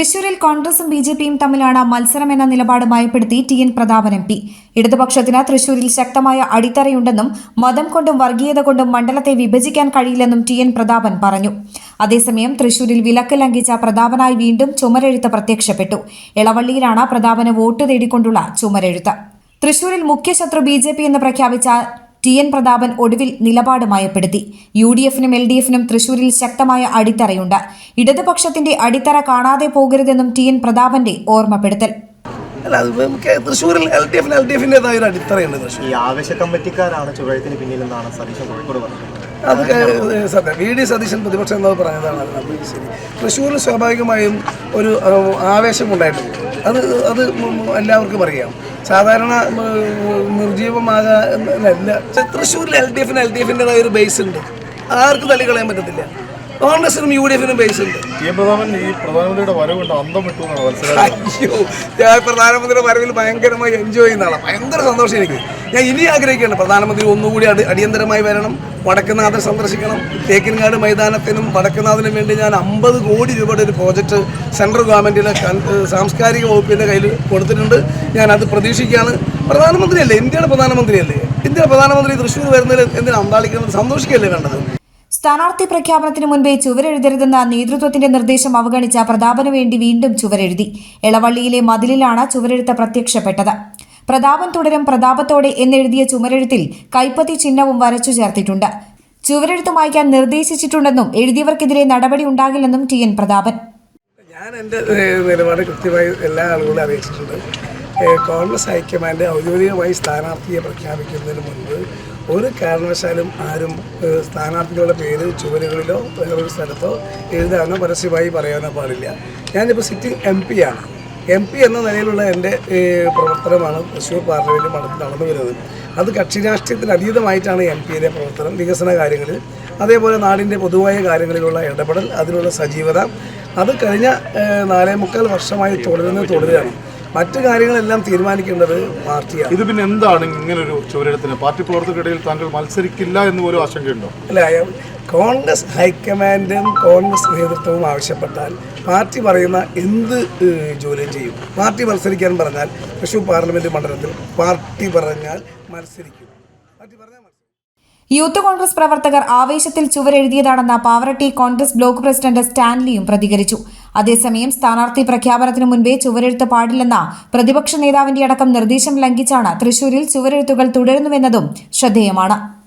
തൃശൂരിൽ കോൺഗ്രസും B J പിയും തമ്മിലാണ് മത്സരമെന്ന നിലപാട് മയപ്പെടുത്തി T N Prathapan M P. ഇടതുപക്ഷത്തിന് തൃശൂരിൽ ശക്തമായ അടിത്തറയുണ്ടെന്നും മതം കൊണ്ടും വർഗീയത കൊണ്ടും മണ്ഡലത്തെ വിഭജിക്കാൻ കഴിയില്ലെന്നും ടി എൻ പ്രതാപൻ പറഞ്ഞു. അതേസമയം തൃശൂരിൽ വിലക്ക് ലംഘിച്ച പ്രതാപനായി വീണ്ടും ചുമരെഴുത്ത് പ്രത്യക്ഷപ്പെട്ടു. ഇളവള്ളിയിലാണ് പ്രതാപന് വോട്ട് തേടിക്കൊണ്ടുള്ള ചുമരെഴുത്ത്. തൃശൂരിൽ മുഖ്യശത്രു ബി ജെ പി എന്ന് പ്രഖ്യാപിച്ച ടി എൻ പ്രതാപൻ ഒടുവിൽ നിലപാട് മയപ്പെടുത്തി യു ഡി എഫിനും എൽ ഡി എഫിനും തൃശൂരിൽ ശക്തമായ അടിത്തറയുണ്ട്. ഇടതുപക്ഷത്തിന്റെ അടിത്തറ കാണാതെ പോകരുതെന്നും ടി എൻ പ്രതാപന്റെ ഓർമ്മപ്പെടുത്തൽ. അല്ല അത് തൃശ്ശൂരിൽ എൽ ഡി എഫിന് എൽ ഡി എഫിന്റെതായ ഒരു അടിത്തറയുണ്ട് തൃശ്ശൂർ ഈ ആവേശ കമ്മിറ്റിക്കാരാണ് ചുഴത്തിന് പിന്നിലെന്നാണ് സതീശൻ കോഴിക്കോട് പറഞ്ഞത്? അത് സത്യം. വി ഡി സതീശൻ പ്രതിപക്ഷം എന്നത് പറഞ്ഞതാണ് അത് ശരി. തൃശ്ശൂരിൽ സ്വാഭാവികമായും ഒരു ആവേശമുണ്ടായിട്ടുണ്ട്. അത് അത് എല്ലാവർക്കും അറിയാം. സാധാരണ ഏഹ്, നിർജീവമാകാ എന്നല്ല തൃശ്ശൂരിൽ എൽ ഡി എഫിന് എൽ ഡി എഫിന്റെതായ ഒരു ബേസ് ഉണ്ട്. ആർക്കും തള്ളിക്കളയാൻ പറ്റത്തില്ല. കോൺഗ്രസിനും യു ഡി എഫിനും ബേസ് ഉണ്ട്. ഈ പ്രധാനമന്ത്രിയുടെ അന്തം വിട്ടു അയ്യോ ഞാൻ പ്രധാനമന്ത്രിയുടെ വരവിൽ ഭയങ്കരമായി എൻജോയ് ചെയ്യുന്ന ആളാണ് ഭയങ്കര സന്തോഷം എനിക്ക്. ഞാൻ ഇനി ആഗ്രഹിക്കുകയാണ് പ്രധാനമന്ത്രി ഒന്നുകൂടി അടി അടിയന്തരമായി വരണം. വടക്കുന്നാഥൻ സന്ദർശിക്കണം. തേക്കിൻകാട് മൈതാനത്തിനും വടക്കുനാഥിനും വേണ്ടി ഞാൻ അമ്പത് കോടി രൂപയുടെ ഒരു പ്രോജക്റ്റ് സെൻട്രൽ ഗവൺമെന്റിലെ സാംസ്കാരിക വകുപ്പിന്റെ കയ്യിൽ കൊടുത്തിട്ടുണ്ട്. ഞാൻ അത് പ്രതീക്ഷിക്കുകയാണ്. പ്രധാനമന്ത്രിയല്ലേ? ഇന്ത്യയുടെ പ്രധാനമന്ത്രിയല്ലേ? ഇന്ത്യയുടെ പ്രധാനമന്ത്രി തൃശ്ശൂർ വരുന്നതിൽ എന്തിനാ അന്താളിക്കുന്നത്? സന്തോഷിക്കുകയല്ലേ വേണ്ടത്? സ്ഥാനാർത്ഥി പ്രഖ്യാപനത്തിന് മുൻപേ ചുവരെഴുതരുതെന്ന നേതൃത്വത്തിന്റെ നിർദ്ദേശം അവഗണിച്ച പ്രതാപന് വേണ്ടി വീണ്ടും ചുവരെഴുതി. എളവള്ളിയിലെ മതിലിലാണ് ചുവരെഴുത്ത് പ്രത്യക്ഷപ്പെട്ടത്. പ്രതാപൻ തുടരും പ്രതാപത്തോടെ എന്നെഴുതിയ ചുമരെഴുത്തിൽ കൈപ്പത്തി ചിഹ്നവും വരച്ചു ചേർത്തിട്ടുണ്ട്. ചുവരെഴുത്ത് മായ്ക്കാൻ നിർദ്ദേശിച്ചിട്ടുണ്ടെന്നും എഴുതിയവർക്കെതിരെ നടപടി ഉണ്ടാകില്ലെന്നും ടി എൻ പ്രതാപൻ. ഞാൻ എന്റെ നിലപാട് കൃത്യമായി എല്ലാ ആളുകളും അറിയിച്ചിട്ടുണ്ട്. കോൺഗ്രസ് ഹൈക്കമാൻഡ് ഔദ്യോഗികമായി സ്ഥാനാർത്ഥിയെ പ്രഖ്യാപിക്കുന്നതിന് മുൻപ് ഒരു കാരണവശാലും ആരും സ്ഥാനാർത്ഥികളുടെ പേര് ചുവരുകളിലോ ഒരു സ്ഥലത്തോ എഴുതാനോ പരസ്യമായി പറയാനോ പാടില്ല. ഞാനിപ്പോൾ സിറ്റിംഗ് എം പി ആണ്. എം പി എന്ന നിലയിലുള്ള എന്റെ പ്രവർത്തനമാണ് തൃശ്ശൂർ പാർലമെന്റ് മണ്ഡലത്തിൽ നടന്നു വരുന്നത്. അത് കക്ഷി രാഷ്ട്രീയത്തിന് അതീതമായിട്ടാണ് എം പിയുടെ പ്രവർത്തനം വികസന കാര്യങ്ങളിൽ. അതേപോലെ നാടിന്റെ പൊതുവായ കാര്യങ്ങളിലുള്ള ഇടപെടൽ അതിനുള്ള സജീവത അത് കഴിഞ്ഞ നാലേ മുക്കാൽ വർഷമായി തുടരുന്നത് തുടരുകയാണ്. മറ്റു കാര്യങ്ങളെല്ലാം തീരുമാനിക്കേണ്ടത് പാർട്ടിയാണ്. ഇത് പിന്നെ എന്താണ് ഇങ്ങനെ ഒരു ചോരത്തിന് പാർട്ടി പ്രവർത്തകർക്കിടയിൽ താങ്കൾ മത്സരിക്കില്ല എന്ന് പോലും ആശങ്കയുണ്ടോ? അല്ല കോൺഗ്രസ് ഹൈക്കമാൻഡും കോൺഗ്രസ് നേതൃത്വവും ആവശ്യപ്പെട്ടാൽ പാർട്ടി പറയുന്ന എന്ത് ജോലിയും ചെയ്യും? പാർട്ടി മത്സരിക്കാൻ പറഞ്ഞാൽ തൃശൂർ പാർലമെന്റ് മണ്ഡലത്തിൽ പാർട്ടി പറഞ്ഞാൽ മത്സരിക്കും. പാർട്ടി പറഞ്ഞാൽ മത്സരിക്കും. യൂത്ത് കോൺഗ്രസ് പ്രവർത്തകർ ആവേശത്തിൽ ചുവരെഴുതിയതാണെന്ന പാവറട്ടി കോൺഗ്രസ് ബ്ലോക്ക് പ്രസിഡന്റ് സ്റ്റാൻലിയും പ്രതികരിച്ചു. അതേസമയം സ്ഥാനാർത്ഥി പ്രഖ്യാപനത്തിന് മുൻപേ ചുവരെഴുത്ത് പാടില്ലെന്ന പ്രതിപക്ഷ നേതാവിന്റെ അടക്കം നിർദ്ദേശം ലംഘിച്ചാണ് തൃശൂരിൽ ചുവരെഴുത്തുകൾ തുടരുന്നുവെന്നതും ശ്രദ്ധേയമാണ്